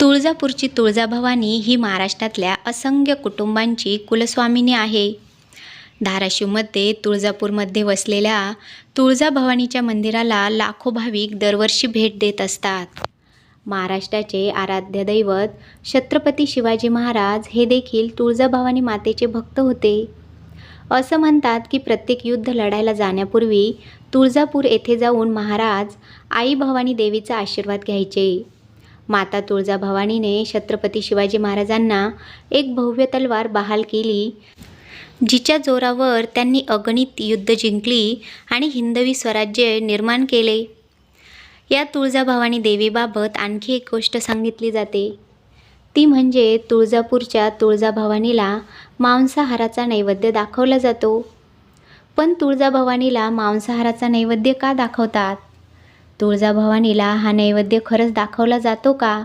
तुळजापूरची तुळजाभवानी ही महाराष्ट्रातल्या असंख्य कुटुंबांची कुलस्वामिनी आहे. धाराशिवमध्ये तुळजापूरमध्ये वसलेल्या तुळजाभवानीच्या मंदिराला लाखो भाविक दरवर्षी भेट देत असतात. महाराष्ट्राचे आराध्य दैवत छत्रपती शिवाजी महाराज हे देखील तुळजाभवानी मातेचे भक्त होते. असं म्हणतात की प्रत्येक युद्ध लढायला जाण्यापूर्वी तुळजापूर येथे जाऊन महाराज आई भवानी देवीचा आशीर्वाद घ्यायचे. माता तुळजाभवानीने छत्रपती शिवाजी महाराजांना एक भव्य तलवार बहाल केली. जिच्या जोरावर त्यांनी अगणित युद्ध जिंकली आणि हिंदवी स्वराज्य निर्माण केले. या तुळजाभवानी देवीबाबत आणखी एक गोष्ट सांगितली जाते. ती म्हणजे तुळजापूरच्या तुळजाभवानीला मांसाहाराचा नैवेद्य दाखवला जातो. पण तुळजाभवानीला मांसाहाराचा नैवेद्य का दाखवतात? तुळजाभवानीला हा नैवेद्य खरंच दाखवला जातो का?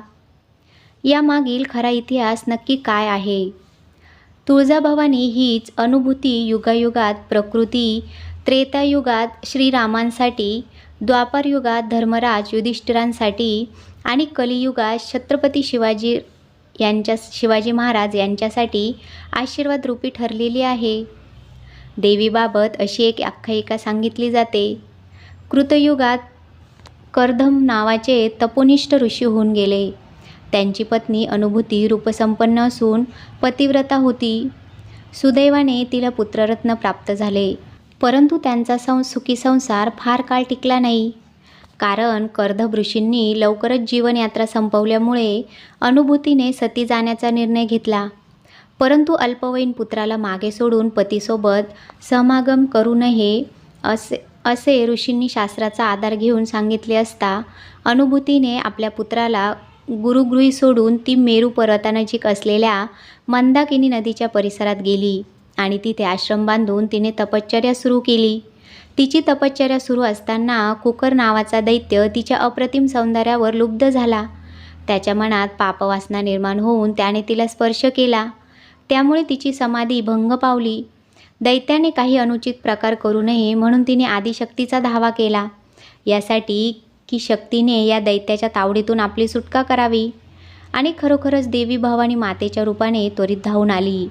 यामागील खरा इतिहास नक्की काय आहे? तुळजाभवानी हीच अनुभूती युगायुगात प्रकृती त्रेतायुगात श्रीरामांसाठी द्वापारयुगात धर्मराज युधिष्ठिरांसाठी आणि कलियुगात छत्रपती शिवाजी यांच्या शिवाजी महाराज यांच्यासाठी आशीर्वाद रूपी ठरलेली आहे. देवीबाबत अशी एक आख्यायिका सांगितली जाते. कृतयुगात कर्धम नावाचे तपोनिष्ठ ऋषी होऊन गेले. त्यांची पत्नी अनुभूती रूपसंपन्न असून पतिव्रता होती. सुदैवाने तिला पुत्ररत्न प्राप्त झाले. परंतु त्यांचा सं सुखी संसार फार काळ टिकला नाही. कारण कर्दभ ऋषींनी लवकरच जीवनयात्रा संपवल्यामुळे अनुभूतीने सती जाण्याचा निर्णय घेतला. परंतु अल्पवयीन पुत्राला मागे सोडून पतीसोबत समागम करू नये असे असे ऋषींनी शास्त्राचा आधार घेऊन सांगितले असता अनुभूतीने आपल्या पुत्राला गुरुगृही सोडून ती मेरू पर्वतानजीक असलेल्या मंदाकिनी नदीच्या परिसरात गेली आणि तिथे आश्रम बांधून तिने तपश्चर्या सुरू केली. तिची तपश्चर्या सुरू असताना कुकर नावाचा दैत्य तिच्या अप्रतिम सौंदर्यावर लुब्ध झाला. त्याच्या मनात पापवासना निर्माण होऊन त्याने तिला स्पर्श केला. त्यामुळे तिची समाधी भंग पावली. दैत्याने काही अनुचित प्रकार करू नये म्हणून तिने आदिशक्तीचा धावा केला. यासाठी की शक्तीने या दैत्याच्या तावडीतून आपली सुटका करावी. आणि खरोखरच देवी भवानी मातेच्या रूपाने त्वरित धावून आली.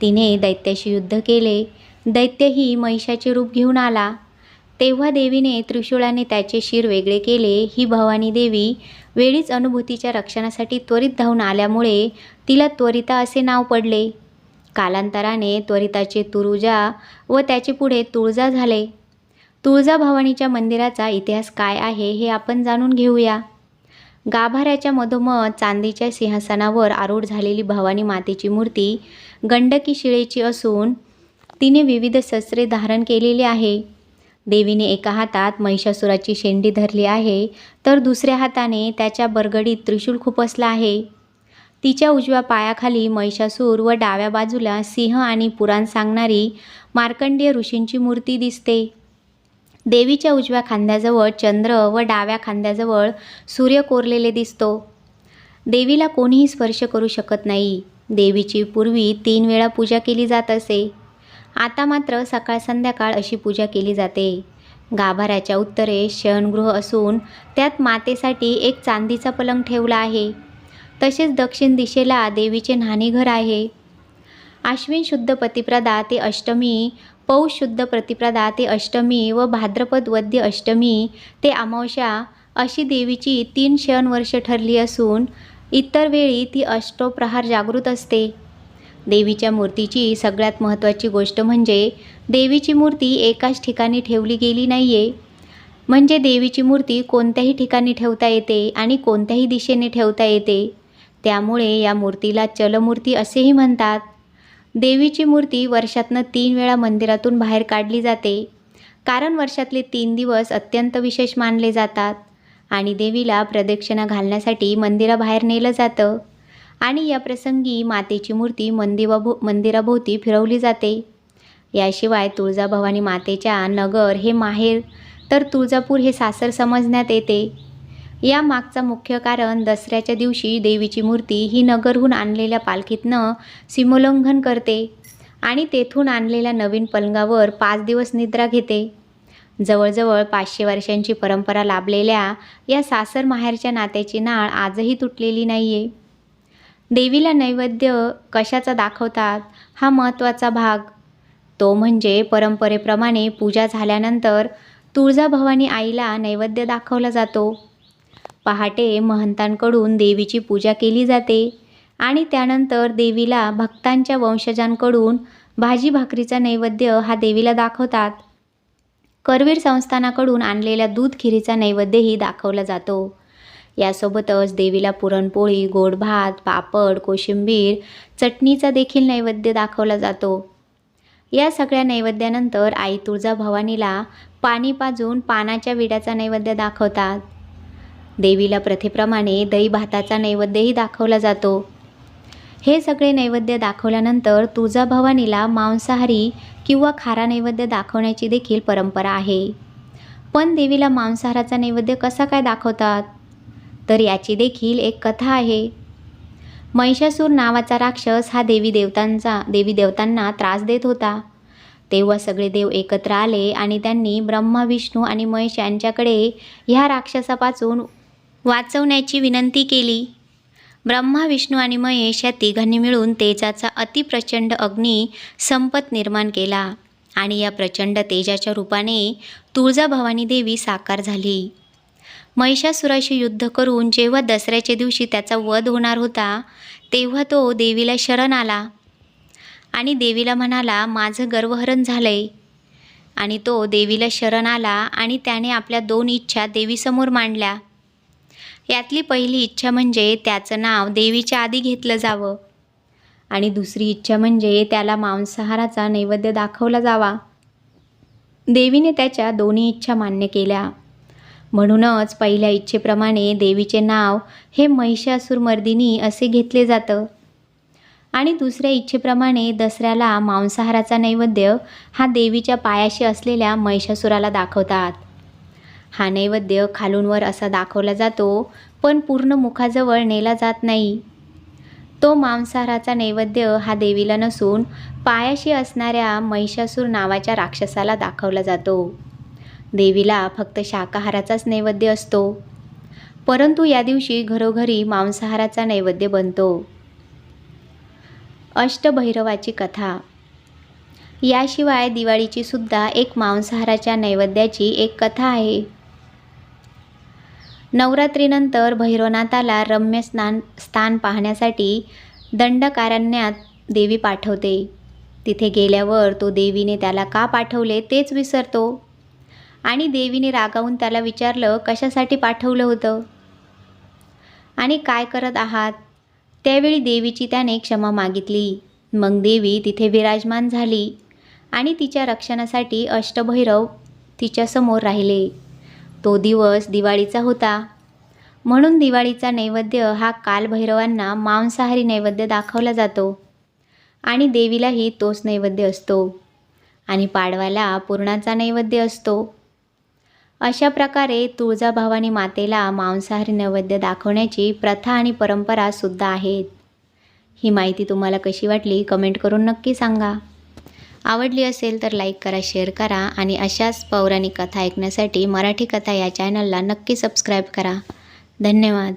तिने दैत्याशी युद्ध केले. दैत्यही महिषाचे रूप घेऊन आला. तेव्हा देवीने त्रिशूळाने त्याचे शिर वेगळे केले. ही भवानी देवी वेळीच अनुभूतीच्या रक्षणासाठी त्वरित धावून आल्यामुळे तिला त्वरिता असे नाव पडले. कालांतराने त्वरिताचे तुरुजा व त्याचे पुढे तुळजा झाले. तुळजाभवानीच्या मंदिराचा इतिहास काय आहे हे आपण जाणून घेऊया. गाभाऱ्याच्या मधोमध चांदीच्या सिंहासनावर आरूढ झालेली भवानी मातेची मूर्ती गंडकी शिळेची असून तिने विविध शस्त्रे धारण केलेली आहे. देवीने एका हातात महिषासुराची शेंडी धरली आहे तर दुसऱ्या हाताने त्याच्या बरगडीत त्रिशूल खुपसला आहे. तिच्या उजव्या पायाखाली महिषासूर व डाव्या बाजूला सिंह आणि पुराण सांगणारी मार्कंडीय ऋषींची मूर्ती दिसते. देवीच्या उजव्या खांद्याजवळ चंद्र व डाव्या खांद्याजवळ सूर्य कोरलेले दिसतो. देवीला कोणीही स्पर्श करू शकत नाही. देवीची पूर्वी तीन वेळा पूजा केली जात असे. आता मात्र सकाळ संध्याकाळ अशी पूजा केली जाते. गाभाऱ्याच्या उत्तरेस शयनगृह असून त्यात मातेसाठी एक चांदीचा पलंग ठेवला आहे. तसेच दक्षिण दिशेला देवीचे न्हाणीघर आहे. आश्विन शुद्ध प्रतिप्रदा ते अष्टमी पौष शुद्ध प्रतिप्रदा ते अष्टमी व भाद्रपद वद्य अष्टमी ते अमावस्या अशी देवीची तीन शयन वर्ष ठरली असून इतर वेळी ती अष्टोप्रहार जागृत असते. देवीच्या मूर्तीची सगळ्यात महत्त्वाची गोष्ट म्हणजे देवीची मूर्ती एकाच ठिकाणी ठेवली गेली नाही आहे म्हणजे देवीची मूर्ती कोणत्याही ठिकाणी ठेवता येते आणि कोणत्याही दिशेने ठेवता येते. त्यामुळे या मूर्तीला चलमूर्ती असेही म्हणतात. देवीची मूर्ती वर्षातनं तीन वेळा मंदिरातून बाहेर काढली जाते. कारण वर्षातले तीन दिवस अत्यंत विशेष मानले जातात आणि देवीला प्रदक्षिणा घालण्यासाठी मंदिराबाहेर नेलं जातं. आणि या प्रसंगी मातेची मूर्ती मंदिराभो मंदिराभोवती फिरवली जाते. याशिवाय तुळजाभवानी मातेच्या नगर हे माहेर तर तुळजापूर हे सासर समजण्यात येते. या मागचा मुख्य कारण दसऱ्याच्या दिवशी देवीची मूर्ती ही नगरहून आणलेल्या पालखीतनं सीमोल्लंघन करते आणि तेथून आणलेल्या नवीन पलंगावर पाच दिवस निद्रा घेते. जवळजवळ पाचशे वर्षांची परंपरा लाभलेल्या या सासर माहेरच्या नात्याची नाळ आजही तुटलेली नाही आहे देवीला नैवेद्य कशाचा दाखवतात हा महत्त्वाचा भाग. तो म्हणजे परंपरेप्रमाणे पूजा झाल्यानंतर तुळजाभवानी आईला नैवेद्य दाखवला जातो. पहाटे महंतांकडून देवीची पूजा केली जाते आणि त्यानंतर देवीला भक्तांच्या वंशजांकडून भाजी भाकरीचा नैवेद्य हा देवीला दाखवतात. करवीर संस्थानाकडून आणलेल्या दूध खिरीचा नैवेद्यही दाखवला जातो. यासोबतच देवीला पुरणपोळी गोड भात पापड कोशिंबीर चटणीचा देखील नैवेद्य दाखवला जातो. या सगळ्या नैवेद्यानंतर आई तुळजाभवानीला पाणी पाजून पानाच्या विड्याचा नैवेद्य दाखवतात. देवीला प्रथेप्रमाणे दही भाताचा नैवेद्यही दाखवला जातो. हे सगळे नैवेद्य दाखवल्यानंतर तुळजाभवानीला मांसाहारी किंवा खारा नैवेद्य दाखवण्याची देखील परंपरा आहे. पण देवीला मांसाहाराचा नैवेद्य कसा काय दाखवतात? तर याची देखील एक कथा आहे. महिषासूर नावाचा राक्षस हा देवी देवतांचा देवी देवतांना त्रास देत होता. तेव्हा सगळे देव एकत्र आले आणि त्यांनी ब्रह्मा विष्णू आणि महेश यांच्याकडे ह्या राक्षसापासून वाचवण्याची विनंती केली. ब्रह्मा विष्णू आणि महेश या तिघांनी मिळून तेजाचा अतिप्रचंड अग्नी संपत निर्माण केला आणि या प्रचंड तेजाच्या रूपाने तुळजाभवानी देवी साकार झाली. महिषासुराशी युद्ध करून जेव्हा दसऱ्याच्या दिवशी त्याचा वध होणार होता तेव्हा तो देवीला शरण आला आणि देवीला म्हणाला माझं गर्वहरण झालंय. आणि तो देवीला शरण आला आणि त्याने आपल्या दोन इच्छा देवीसमोर मांडल्या. यातली पहिली इच्छा म्हणजे त्याचं नाव देवीच्या आधी घेतलं जावं. आणि दुसरी इच्छा म्हणजे त्याला मांसाहाराचा नैवेद्य दाखवला जावा. देवीने त्याच्या दोन्ही इच्छा मान्य केल्या. म्हणूनच पहिल्या इच्छेप्रमाणे देवीचे नाव हे महिषासुरमर्दिनी असे घेतले जातं. आणि दुसऱ्या इच्छेप्रमाणे दसऱ्याला मांसाहाराचा नैवेद्य हा देवीच्या पायाशी असलेल्या महिषासुराला दाखवतात. हा नैवेद्य खालूनवर असा दाखवला जातो पण पूर्ण मुखाजवळ नेला जात नाही. तो मांसाहाराचा नैवेद्य हा देवीला नसून पायाशी असणाऱ्या महिषासूर नावाच्या राक्षसाला दाखवला जातो. देवीला फक्त शाकाहाराचाच नैवेद्य असतो. परंतु या दिवशी घरोघरी मांसाहाराचा नैवेद्य बनतो. अष्टभैरवाची कथा. याशिवाय दिवाळीची सुद्धा एक मांसाहाराच्या नैवेद्याची एक कथा आहे. नवरात्रीनंतर भैरवनाथाला रम्य स्नान स्थान पाहण्यासाठी दंडकारण्यात देवी पाठवते. तिथे गेल्यावर तो देवीने त्याला का पाठवले तेच विसरतो. आणि देवीने रागावून त्याला विचारलं कशासाठी पाठवलं होतं? आणि काय करत आहात? त्यावेळी देवीची त्याने क्षमा मागितली. मग देवी तिथे विराजमान झाली आणि तिच्या रक्षणासाठी अष्टभैरव तिच्यासमोर राहिले. तो दिवस दिवाळीचा होता. म्हणून दिवाळीचा नैवेद्य हा कालभैरवांना मांसाहारी नैवेद्य दाखवला जातो आणि देवीलाही तोच नैवेद्य असतो आणि पाडवाला पुरणाचा नैवेद्य असतो. अशा प्रकारे तुळजाभवानी मातेला मांसाहारी नैवेद्य दाखवण्याची प्रथा आणि परंपरासुद्धा आहेत. ही माहिती तुम्हाला कशी वाटली कमेंट करून नक्की सांगा. आवडली असेल तर लाईक करा शेअर करा आणि अशाच पौराणिक कथा ऐकण्यासाठी मराठी कथा या चॅनलला नक्की सबस्क्राईब करा. धन्यवाद.